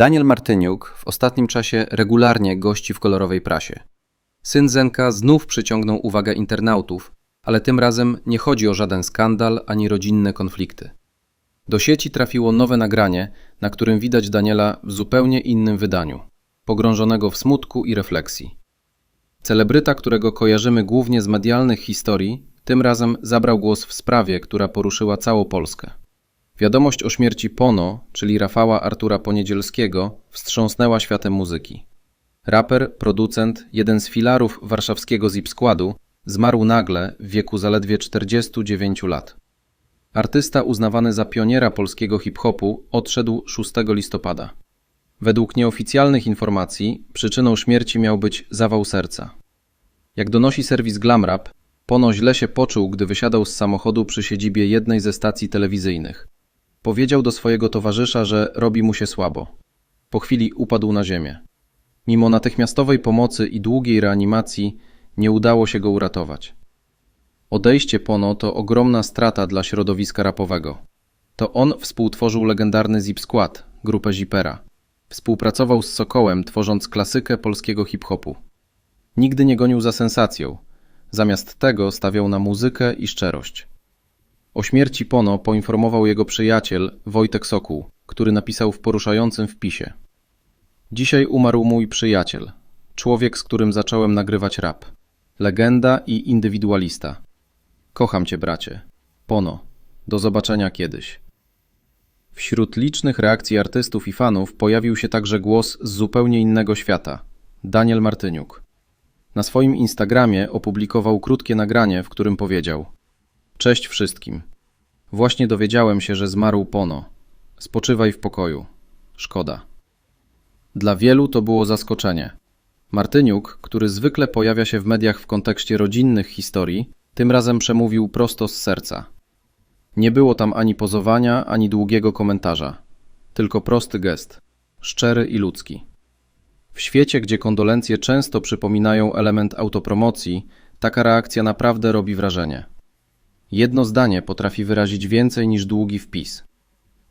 Daniel Martyniuk w ostatnim czasie regularnie gości w kolorowej prasie. Syn Zenka znów przyciągnął uwagę internautów, ale tym razem nie chodzi o żaden skandal ani rodzinne konflikty. Do sieci trafiło nowe nagranie, na którym widać Daniela w zupełnie innym wydaniu, pogrążonego w smutku i refleksji. Celebryta, którego kojarzymy głównie z medialnych historii, tym razem zabrał głos w sprawie, która poruszyła całą Polskę. Wiadomość o śmierci Pono, czyli Rafała Artura Poniedzielskiego, wstrząsnęła światem muzyki. Raper, producent, jeden z filarów warszawskiego Zip Składu, zmarł nagle w wieku zaledwie 49 lat. Artysta uznawany za pioniera polskiego hip-hopu odszedł 6 listopada. Według nieoficjalnych informacji przyczyną śmierci miał być zawał serca. Jak donosi serwis Glamrap, Pono źle się poczuł, gdy wysiadał z samochodu przy siedzibie jednej ze stacji telewizyjnych. Powiedział do swojego towarzysza, że robi mu się słabo. Po chwili upadł na ziemię. Mimo natychmiastowej pomocy i długiej reanimacji nie udało się go uratować. Odejście Pono to ogromna strata dla środowiska rapowego. To on współtworzył legendarny Zip Skład, grupę Zipera. Współpracował z Sokołem, tworząc klasykę polskiego hip-hopu. Nigdy nie gonił za sensacją. Zamiast tego stawiał na muzykę i szczerość. O śmierci Pono poinformował jego przyjaciel Wojtek Sokół, który napisał w poruszającym wpisie. Dzisiaj umarł mój przyjaciel, człowiek, z którym zacząłem nagrywać rap. Legenda i indywidualista. Kocham cię, bracie. Pono. Do zobaczenia kiedyś. Wśród licznych reakcji artystów i fanów pojawił się także głos z zupełnie innego świata. Daniel Martyniuk. Na swoim Instagramie opublikował krótkie nagranie, w którym powiedział: Cześć wszystkim. Właśnie dowiedziałem się, że zmarł Pono. Spoczywaj w pokoju. Szkoda. Dla wielu to było zaskoczenie. Martyniuk, który zwykle pojawia się w mediach w kontekście rodzinnych historii, tym razem przemówił prosto z serca. Nie było tam ani pozowania, ani długiego komentarza, tylko prosty gest, szczery i ludzki. W świecie, gdzie kondolencje często przypominają element autopromocji, taka reakcja naprawdę robi wrażenie. Jedno zdanie potrafi wyrazić więcej niż długi wpis.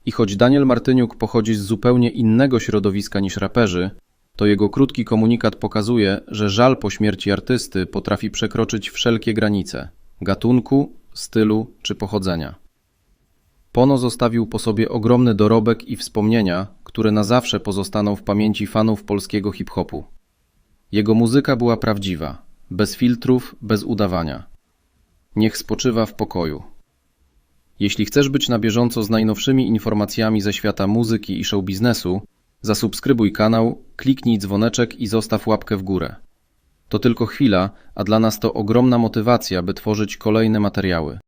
I choć Daniel Martyniuk pochodzi z zupełnie innego środowiska niż raperzy, to jego krótki komunikat pokazuje, że żal po śmierci artysty potrafi przekroczyć wszelkie granice gatunku, stylu czy pochodzenia. Pono zostawił po sobie ogromny dorobek i wspomnienia, które na zawsze pozostaną w pamięci fanów polskiego hip-hopu. Jego muzyka była prawdziwa, bez filtrów, bez udawania. Niech spoczywa w pokoju. Jeśli chcesz być na bieżąco z najnowszymi informacjami ze świata muzyki i show biznesu, zasubskrybuj kanał, kliknij dzwoneczek i zostaw łapkę w górę. To tylko chwila, a dla nas to ogromna motywacja, by tworzyć kolejne materiały.